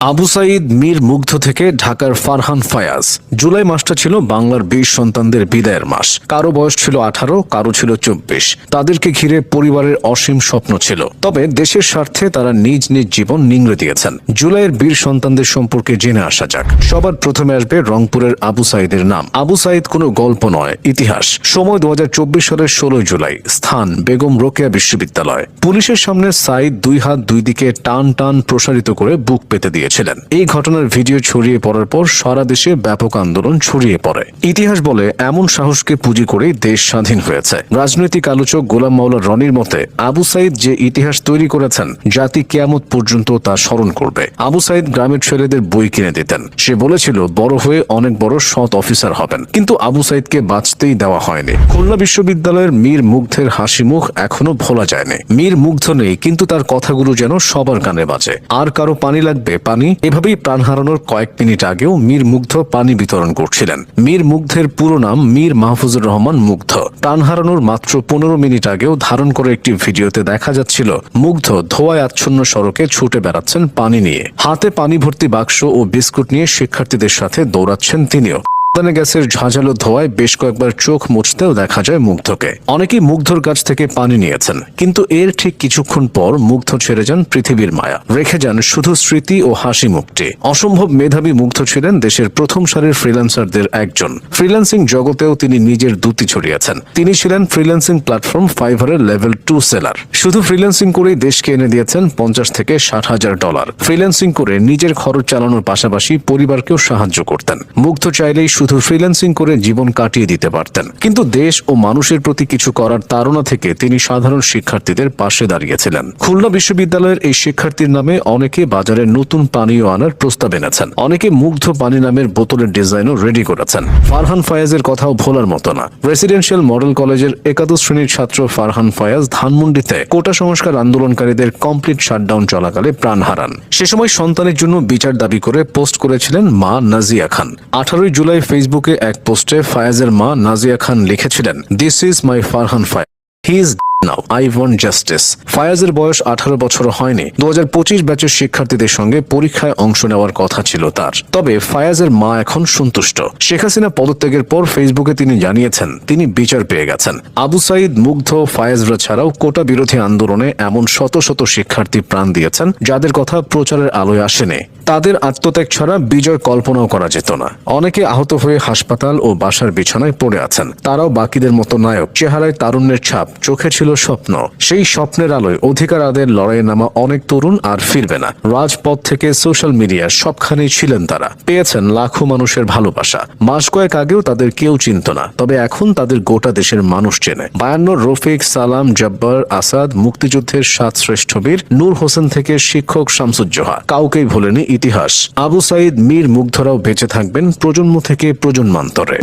আবু সাইদ মীর মুগ্ধ থেকে ঢাকার ফারহান ফায়াজ। জুলাই মাসটা ছিল বাংলার বীর সন্তানদের বিদায়ের মাস। কারও বয়স ছিল আঠারো, কারও ছিল চব্বিশ। তাদেরকে ঘিরে পরিবারের অসীম স্বপ্ন ছিল। তবে দেশের স্বার্থে তারা নিজ নিজ জীবন নিংড়ে দিয়েছেন। জুলাইয়ের বীর সন্তানদের সম্পর্কে জেনে আসা যাক। সবার প্রথমে আসবে রংপুরের আবু সাইদের নাম। আবু সাইদ কোনো গল্প নয়, ইতিহাস। সময় দু হাজার চব্বিশ সালের ষোলোই জুলাই। স্থান, বেগম রোকেয়া বিশ্ববিদ্যালয়। পুলিশের সামনে সাইদ দুই হাত দুই দিকে টান টান প্রসারিত করে বুক পেতে দিয়েছিলেন। এই ঘটনার ভিডিও ছড়িয়ে পড়ার পর সারা দেশে ব্যাপক আন্দোলন ছড়িয়ে পড়ে। ইতিহাস বলে এমন সাহসকে পুঁজি করেই দেশ স্বাধীন হয়েছে। রাজনৈতিক আলোচক গোলাম মাওলা রনির মতে, আবু সাইদ যে ইতিহাস তৈরি করেছেন, জাতি কেয়ামত পর্যন্ত তা স্মরণ করবে। আবু সাইদ গ্রামের ছেলেদের বই কিনে দিতেন। সে বলেছিল, বড় হয়ে অনেক বড় সৎ অফিসার হবেন। কিন্তু আবু সাইদকে বাঁচতেই দেওয়া হয়নি। খুলনা বিশ্ববিদ্যালয়ের মীর মুগ্ধের হাসি মুখ এখনও ভোলা যায়নি। মীর মুগ্ধ নেই, কিন্তু তার কথাগুলো যেন সবার কানে বাজে। আর কারও পানি লাগবে পানি, এভাবেই প্রাণ হারানোর কয়েক মিনিট আগেও মীর মুগ্ধ পানি বিতরণ করছিলেন। মীর মুগ্ধের পুরো নাম মীর মাহফুজুর রহমান মুগ্ধ। প্রাণ হারানোর মাত্র পনেরো মিনিট আগেও ধারণ করে একটি ভিডিওতে দেখা যাচ্ছিল, মুগ্ধ ধোয়ায় আচ্ছন্ন সড়কে ছুটে বেড়াচ্ছেন পানি নিয়ে। হাতে পানি ভর্তি বাক্স ও বিস্কুট নিয়ে শিক্ষার্থীদের সাথে দৌড়াচ্ছেন তিনিও। উৎপাদনে গ্যাসের ঝাঁঝালো ধোয়ায় বেশ কয়েকবার চোখ মুছতেও দেখা যায় মুগ্ধকে। অনেকেই মুগ্ধর কাছ থেকে পানি নিয়েছেন, কিন্তু এর ঠিক কিছুক্ষণ পর মুগ্ধ ছেড়ে যান পৃথিবীর মায়া। রেখে যান শুধু স্মৃতি ও হাসি মুক্তি। অসম্ভব মেধাবী মুগ্ধ ছিলেন দেশের প্রথম সারির ফ্রিল্যান্সারদের একজন। ফ্রিল্যান্সিং জগতেও তিনি নিজের দুটি ছড়িয়েছেন। তিনি ছিলেন ফ্রিল্যান্সিং প্ল্যাটফর্ম ফাইভারের লেভেল টু সেলার। শুধু ফ্রিল্যান্সিং করেই দেশকে এনে দিয়েছেন পঞ্চাশ থেকে ষাট হাজার ডলার। ফ্রিল্যান্সিং করে নিজের খরচ চালানোর পাশাপাশি পরিবারকেও সাহায্য করতেন। মুগ্ধ চাইলেই শুধু ফ্রিল্যান্সিং করে জীবন কাটিয়ে দিতে পারতেন। কিন্তু দেশ ও মানুষের প্রতি কিছু করার তাড়না থেকে তিনি সাধারণ শিক্ষার্থীদের পাশে দাঁড়িয়েছিলেন। খুলনা বিশ্ববিদ্যালয়ের এই শিক্ষার্থীর নামে অনেকে বাজারে নতুন পানীয় আনার প্রস্তাব এনেছেন। অনেকে মুগ্ধ পানি নামের বোতলের ডিজাইনও রেডি করেছেন। ফারহান ফায়াজের কথাও ভোলার মতো না। রেসিডেন্সিয়াল মডেল কলেজের একাদশ শ্রেণির ছাত্র ফারহান ফায়াজ ধানমন্ডিতে কোটা সংস্কার আন্দোলনকারীদের কমপ্লিট শাটডাউন চলাকালে প্রাণ হারান। সে সময় সন্তানের জন্য বিচার দাবি করে পোস্ট করেছিলেন মা নাজিয়া খান। আঠারোই জুলাই ফেসবুকে এক পোস্টে ফায়াজের মা নাজিয়া খান লিখেছিলেন this is my Farhan Fayaz he is now I want justice ফায়াজের বয়স আঠারো বছর হয়নি। দু হাজার পঁচিশ ব্যাচের শিক্ষার্থীদের সঙ্গে পরীক্ষায় অংশ নেওয়ার কথা ছিল তার। তবে ফায়াজের মা এখন সন্তুষ্ট। শেখ হাসিনা পদত্যাগের পর ফেসবুকে তিনি জানিয়েছেন, তিনি বিচার পেয়ে গেছেন। আবু সাইদ মুগ্ধ ফায়াজরা ছাড়াও কোটা বিরোধী আন্দোলনে এমন শত শত শিক্ষার্থী প্রাণ দিয়েছেন, যাদের কথা প্রচারের আলোয় আসেনি। তাদের আত্মত্যাগ ছাড়া বিজয় কল্পনাও করা যেত না। অনেকে আহত হয়ে হাসপাতাল ও বাসার বিছানায় পড়ে আছেন। তারাও বাকিদের মতো নায়ক। চেহারায় তারুণ্যের ছাপ, চোখে ছিল স্বপ্ন। সেই স্বপ্নের আলোয় অধিকার আদের লড়াইয়ে নামা অনেক তরুণ আর ফিরবে না। রাজপথ থেকে সোশ্যাল মিডিয়া সবখানেই ছিলেন তারা। পেয়েছেন লাখো মানুষের ভালোবাসা। মাস কয়েক আগেও তাদের কেউ চিনত না। তবে এখন তাদের গোটা দেশের মানুষ চেনে। বায়ান্ন রফিক, সালাম, জব্বার, আসাদ, মুক্তিযুদ্ধের সাত শ্রেষ্ঠ বীর, নূর হোসেন থেকে শিক্ষক শামসুজ্জোহা। কাউকেই ভোলেনি ইতিহাস। আবু সাইদ মীর মুগ্ধরাও বেঁচে থাকবেন প্রজন্ম থেকে প্রজন্মান্তরে।